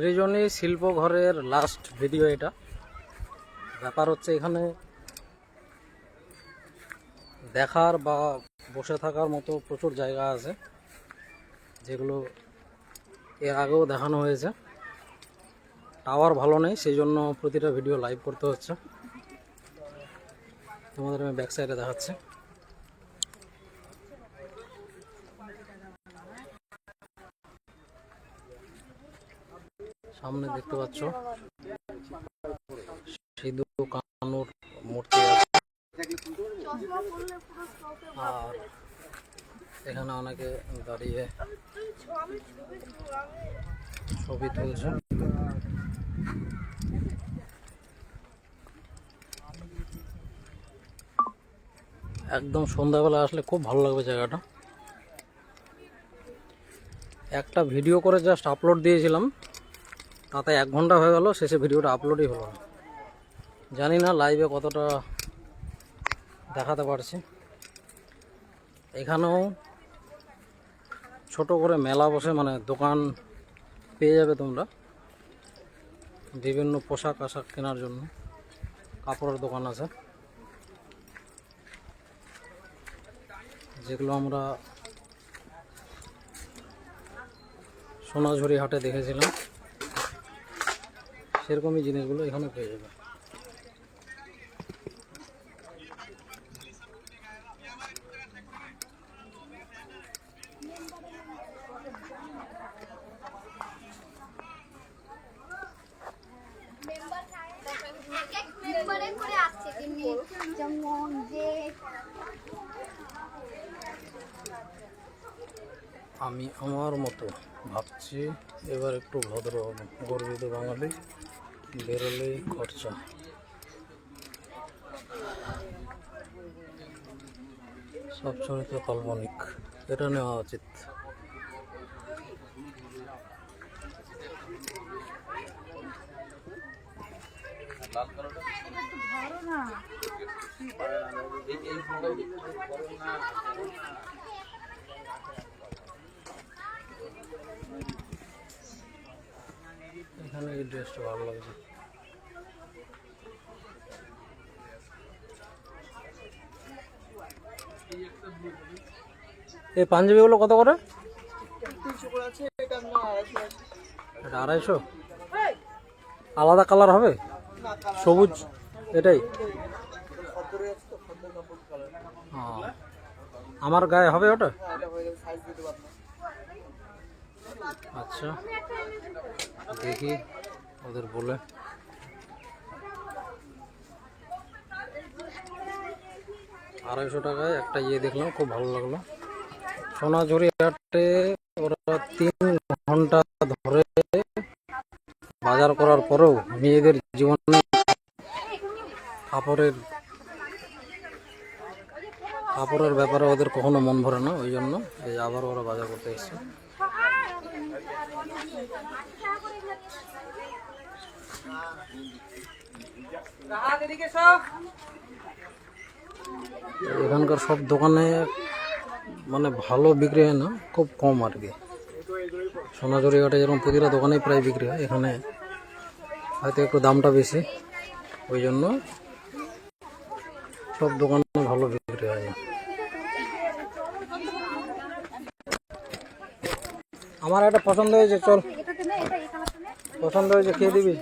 সৃজনী শিল্পঘরের last video এটা। ব্যাপার হচ্ছে এখানে দেখার বা বসে থাকার মতো প্রচুর জায়গা আছে, যেগুলো এর আগেও দেখানো হয়েছে। টাওয়ার ভালো নেই সেই জন্য প্রতিটা ভিডিও লাইভ করতে হচ্ছে। তোমাদের আমি ব্যাক সাইডে দেখাচ্ছি। সামনে দেখতে পাচ্ছ। সিধু কানুর মূর্তি আছে। আর এখানে অনেকে দাঁড়িয়ে ছবি তুলছে একদম সন্ধ্যাবেলা আসলে খুব ভালো লাগবে জায়গাটা। একটা ভিডিও করে জাস্ট আপলোড দিয়েছিলাম। তাতে এক ঘণ্টা হয়ে গেল, শেষে ভিডিওটা আপলোডই হলো না। জানি না লাইভে কতটা দেখাতে পারছি। এখানেও ছোট করে মেলা বসে মানে দোকান পেয়ে যাবে তোমরা। বিভিন্ন পোশাক আশাক কেনার জন্য কাপড়ের দোকান আছে। যেগুলো আমরা সোনাঝুরি হাটে দেখেছিলাম। সেরকমই জিনিসগুলো এখানে পেয়ে যাবে। আমি আমার মতো ভাবছি এবার একটু ভদ্র গর্বিত বাঙালি। বেরোলেই খরচা। সব চরিত্র কাল্পনিক এটা নেওয়া উচিত। এখানে এই ড্রেসটা ভালো লাগছে। এই পাঞ্জাবিগুলো কত করে? এটা আড়াইশো। আলাদা কালার হবে? সবুজ, এটাই? আমার গায়ে হবে ওটা? আচ্ছা দেখি ওদের বলে। আড়াইশো টাকায় একটা ইয়ে দেখলাম, খুব ভালো লাগল। সোনাঝুরি হাটে ওরা তিন ঘণ্টা ধরে বাজার করার পরেও মেয়েদের জীবনে কাপড়ের কাপড়ের ব্যাপারে ওদের কখনো মন ভরে না, ওই জন্য এই আবার ওরা বাজার করতে এসছে। এখানকার সব দোকানে মানে ভালো বিক্রি হয় না, খুব কম আর কি। সোনাঝুরি ঘাটে যেরকম প্রতিটা দোকানেই প্রায় বিক্রি হয়, এখানে হয়তো একটু দামটা বেশি, ওই জন্য সব দোকানে ভালো বিক্রি হয় না। আমার একটা পছন্দ হয়েছে চল। পছন্দ হয়েছে খেয়ে দিবি।